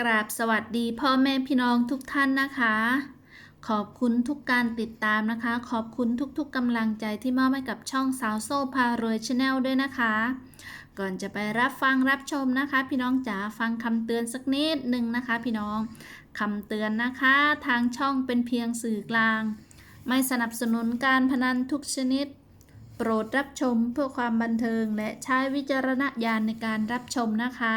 กราบสวัสดีพ่อแม่พี่น้องทุกท่านนะคะ ขอบคุณทุกการติดตามนะคะ ขอบคุณทุกๆกำลังใจที่มอบให้กับช่องสาวโซ่พารวยชาแนลด้วยนะคะ ก่อนจะไปรับฟังรับชมนะคะ พี่น้องจ๋าฟังคำเตือนสักนิดหนึ่งนะคะ พี่น้องคำเตือนนะคะ ทางช่องเป็นเพียงสื่อกลาง ไม่สนับสนุนการพนันทุกชนิด โปรดรับชมเพื่อความบันเทิงและใช้วิจารณญาณในการรับชมนะคะ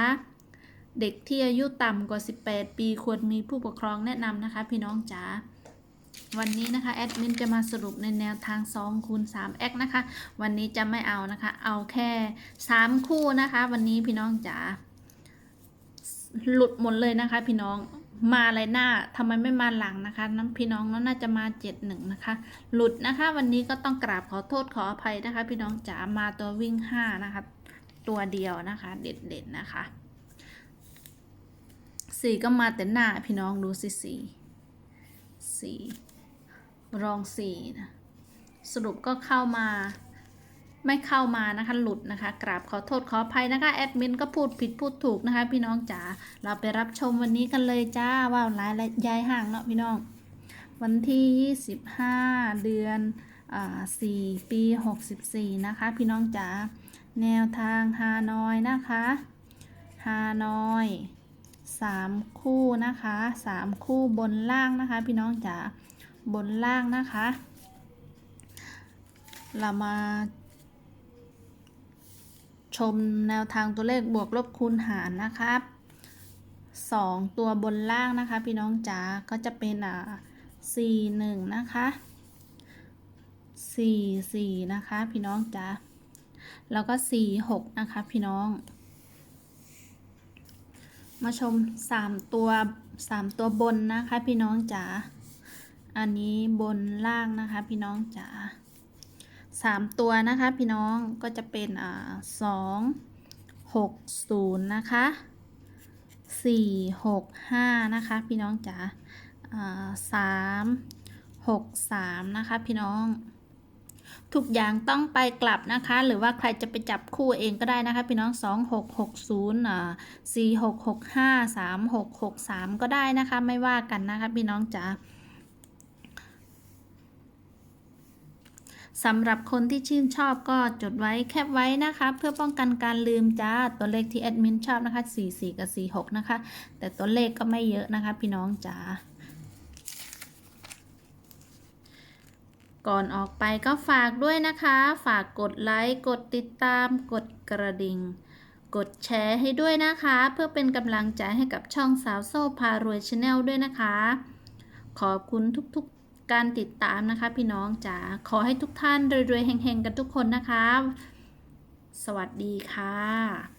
เด็กที่อายุต่ำกว่า 18 ปีควรมีผู้ปกครองแนะนำนะคะ พี่น้องจ๋าวันนี้นะคะแอดมินจะมาสรุปในแนวทาง2คูณ3แอคนะคะ วันนี้จะไม่เอานะคะ เอาแค่ 3 คู่นะคะ วันนี้พี่น้องจ๋าหลุดหมดเลยนะคะ พี่น้องมาอะไรหน้าทำไมไม่มาหลังนะคะน้ำพี่น้องน้น่าจะมาเจ็ดหนึ่งนะคะ หลุดนะคะ วันนี้ก็ต้องกราบขอโทษขออภัยนะคะ พี่น้องจ๋ามาตัววิ่งห้านะคะ ตัวเดียวนะคะ เด็ดๆนะคะ สี่ก็มาแต่หน้าพี่น้องดูสิสี่สี่รองสี่นะสรุปก็เข้ามาไม่เข้ามานะคะหลุดนะคะ กราบขอโทษขออภัยนะคะแอดมินก็พูดผิดพูดถูกนะคะ พี่น้องจ๋าเราไปรับชมวันนี้กันเลยจ้าว่าหลายและยายห่างเนาะพี่น้อง วันที่ 25 เดือนอ่า4ปี 64 นะคะ พี่น้องจ๋าแนวทางฮานอยนะคะฮานอย สามคู่นะคะสามคู่บนล่างนะคะ พี่น้องจ๋าบนล่างนะคะ เรามา ชมแนวทางตัวเลขบวกลบคูณหารนะครับสองตัวบนล่างนะคะ พี่น้องจ๋าก็จะเป็นอ่าสี่หนึ่งนะคะสี่สี่นะคะ พี่น้องจ๋าแล้วก็สี่หกนะคะ พี่น้อง มาชมสามตัวสามตัวบนนะคะ พี่น้องจ๋า อันนี้บนล่างนะคะ พี่น้องจ๋าสามตัวนะคะ พี่น้องก็จะเป็นอ่าสองหกศูนย์นะคะสี่หกห้านะคะ พี่น้องจ๋าอ่าสามหกสามนะคะ พี่น้อง ทุกอย่างต้องไปกลับนะคะ หรือว่าใครจะไปจับคู่เองก็ได้นะคะ พี่น้องสองหกหกศูนย์อ่าสี่หกหกห้าสามหกหกสามก็ได้นะคะ ไม่ว่ากันนะคะ พี่น้องจ๋าสำหรับคนที่ชื่นชอบก็จดไว้แคปไว้นะคะ เพื่อป้องกันการลืมจ้าตัวเลขที่แอดมินชอบนะคะ 44 กับ 46 นะคะ แต่ตัวเลขก็ไม่เยอะนะคะ พี่น้องจ๋า ก่อนออกไปก็ฝากด้วยนะคะ ฝากกดไลค์กดติดตามกดกระดิ่ง กดแชร์ให้ด้วยนะคะ เพื่อเป็นกำลังใจให้กับช่องสาวโซ่พารวยชาแนลด้วยนะคะ ขอบคุณทุกๆการติดตามนะคะ พี่น้องจ๋าขอให้ทุกท่านรวยๆเฮงๆกันทุกคนนะคะ สวัสดีค่ะ